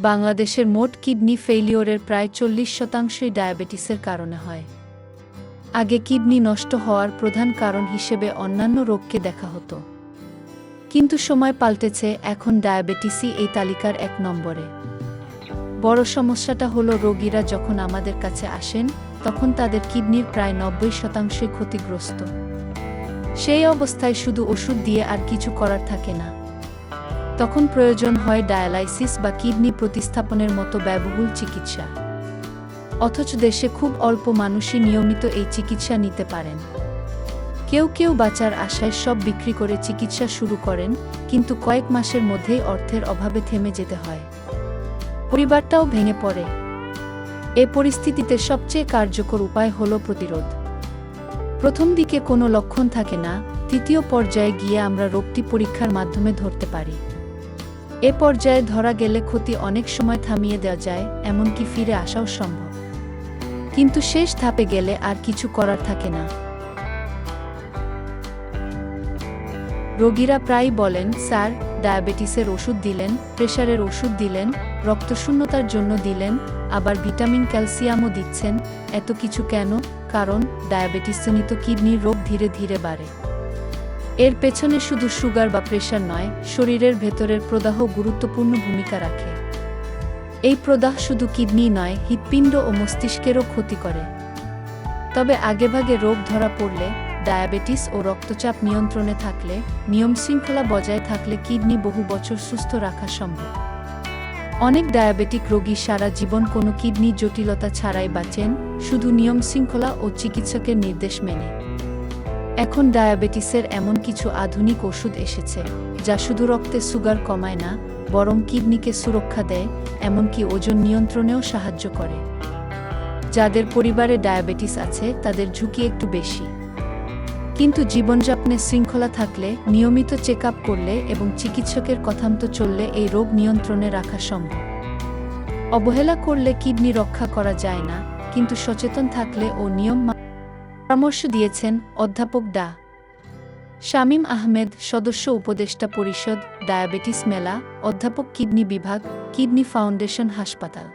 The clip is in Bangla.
বাংলাদেশের মোট কিডনি ফেইলিওরের প্রায় চল্লিশ শতাংশই ডায়াবেটিসের কারণে হয়। আগে কিডনি নষ্ট হওয়ার প্রধান কারণ হিসেবে অন্যান্য রোগকে দেখা হতো। কিন্তু সময় পাল্টেছে, এখন ডায়াবেটিসই এই তালিকার এক নম্বরে। বড় সমস্যাটা হলো রোগীরা যখন আমাদের কাছে আসেন, তখন তাদের কিডনির প্রায় নব্বই শতাংশই ক্ষতিগ্রস্ত। সেই অবস্থায় শুধু ওষুধ দিয়ে আর কিছু করার থাকে না। তখন প্রয়োজন হয় ডায়ালাইসিস বা কিডনি প্রতিস্থাপনের মতো ব্যয়বহুল চিকিৎসা। অথচ দেশে খুব অল্প মানুষই নিয়মিত এই চিকিৎসা নিতে পারেন। কেউ কেউ বাঁচার আশায় সব বিক্রি করে চিকিৎসা শুরু করেন, কিন্তু কয়েক মাসের মধ্যেই অর্থের অভাবে থেমে যেতে হয়। পরিবারটাও ভেঙে পড়ে। এ পরিস্থিতিতে সবচেয়ে কার্যকর উপায় হল প্রতিরোধ। প্রথম দিকে কোনো লক্ষণ থাকে না, তৃতীয় পর্যায়ে গিয়ে আমরা রোগটি পরীক্ষার মাধ্যমে ধরতে পারি। এ পর্যায়ে ধরা গেলে ক্ষতি অনেক সময় থামিয়ে দেওয়া যায়, এমনকি ফিরে আসাও সম্ভব। কিন্তু শেষ ধাপে গেলে আর কিছু করার থাকে না। রোগীরা প্রায় বলেন, স্যার ডায়াবেটিসের ওষুধ দিলেন প্রেশারের ওষুধ দিলেন, রক্তশূন্যতার জন্য দিলেন, আবার ভিটামিন ক্যালসিয়ামও দিচ্ছেন, এত কিছু কেন? কারণ ডায়াবেটিসজনিত কিডনির রোগ ধীরে ধীরে বাড়ে। এর পেছনে শুধু সুগার বা প্রেশার নয়, শরীরের ভেতরের প্রদাহ গুরুত্বপূর্ণ ভূমিকা রাখে। এই প্রদাহ শুধু কিডনি নয়, হৃৎপিণ্ড ও মস্তিষ্কেরও ক্ষতি করে। তবে আগেভাগে রোগ ধরা পড়লে ডায়াবেটিস ও রক্তচাপ নিয়ন্ত্রণে থাকলে, নিয়ম শৃঙ্খলা বজায় থাকলে কিডনি বহু বছর সুস্থ রাখা সম্ভব। অনেক ডায়াবেটিক রোগী সারা জীবন কোনো কিডনি জটিলতা ছাড়াই বাঁচেন, শুধু নিয়ম শৃঙ্খলা ও চিকিৎসকের নির্দেশ মেনে। এখন ডায়াবেটিসের এমন কিছু আধুনিক ওষুধ এসেছে, যা শুধু রক্তে সুগার কমায় না, বরং কিডনিকে সুরক্ষা দেয়, এমনকি ওজন নিয়ন্ত্রণেও সাহায্য করে। যাদের পরিবারে ডায়াবেটিস আছে, তাদের ঝুঁকি একটু বেশি। কিন্তু জীবনযাপনে শৃঙ্খলা থাকলে, নিয়মিত চেক করলে এবং চিকিৎসকের কথামতো চললে এই রোগ নিয়ন্ত্রণে রাখা সম্ভব। অবহেলা করলে কিডনি রক্ষা করা যায় না, কিন্তু সচেতন থাকলে ও নিয়ম পরামর্শ দিয়েছেন অধ্যাপক ডা। শামীম আহমেদ, সদস্য উপদেষ্টা পরিষদ, ডায়াবেটিস মেলা, অধ্যাপক কিডনি বিভাগ, কিডনি ফাউন্ডেশন হাসপাতাল।